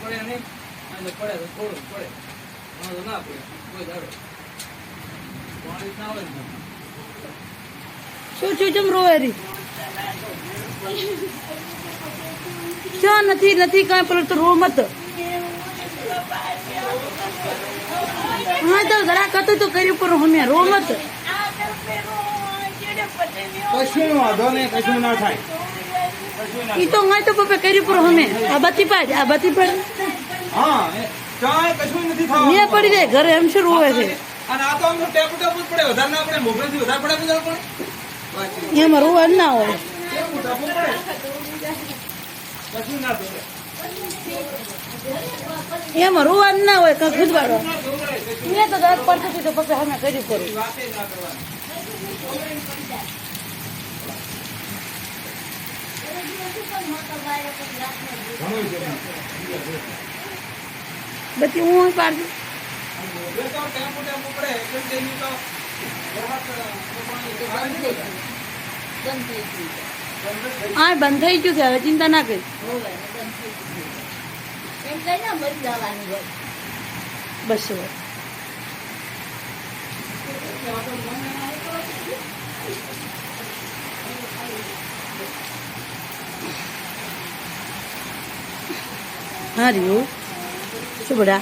પડે નહીં અને પડે તો પડે ઘણો તો ના પડે કોઈ દાડો પાણી ના આવે શું છું ચમ રોવે રી નથી નથી કાંઈ, પેલો તો રો મત હા તો ઘરાક હતું તો કર્યું પર હમે રો મત કશું વાંધો નહીં કશું ના થાય. ઈ તો મેં તો પપ્પે કર્યું પર હમે આ બતી પાડ આ બતી પાડ હા ચાય કશું નથી મેં પડી જાય ઘરે એમ શું રોવે છે? અને આ તો આમ ટેપ ટેપુ જ પડે વધારે ના પડે મોકલેથી વધારે પડે બધા પડે. એમાં રોવા ના હોય. કશું ના પડે એમાં રોવા જ ના હોય કાંઈ ખુદવાડો. મેં તો દાંત પડતી હતી તો પપ્પે હમે કર્યું બત્તી હું પાડતી ટેપુ નહીં બધા. થઈ ગયું છે હવે ચિંતા ના કરી બસ. હા રહ્યું શું બધા